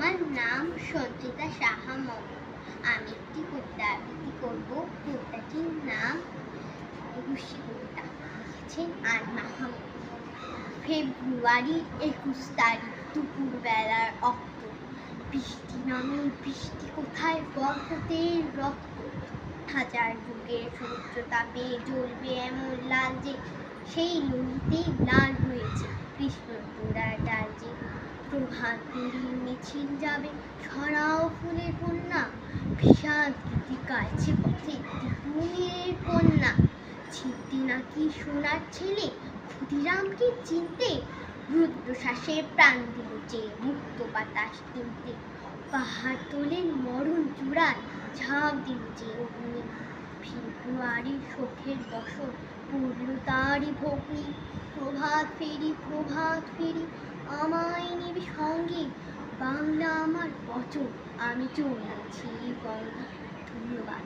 আমার নাম সঞ্চিতা সাহা মম আমি একটি কবিতা আবৃত্তি করব। কবিতাটির নাম একুশে কবিতা লিখেছেন আর মাহমুদ ফেব্রুয়ারি একুশ তারিখ দুপুর বেলার অক্ত বৃষ্টি নামে বৃষ্টি কোথায়? বরফতের রক্ত। হাজার যুগের সমুদ্র তাপে জ্বলবে এমন লাল যে সেই নদীতেই লাল হয়েছে প্রভাত মিছিল যাবে ছড়াও ফুলের কন্যা। বিষাদ গীতি গাইছে পথে তিতুমিরের কন্যা। ছিটি নাকি সোনার ছেলে, ক্ষুদিরামকে চিনতে রুদ্রশ্বাসের প্রাণ দিল যে মুক্ত বাতাস কিনতে। পাহাড় তোলেন মরণ চূড়ায়, ঝাঁপ দিল যে অগ্নি। ফেব্রুয়ারি শোকের বছর পড়ল তারই ভগ্নি। প্রভাত ফেরি প্রভাত ফেরি, আমায় নিবি সঙ্গে। বাংলা আমার বচন, আমি চলে আছি বঙ্গা ধন্যবাদ।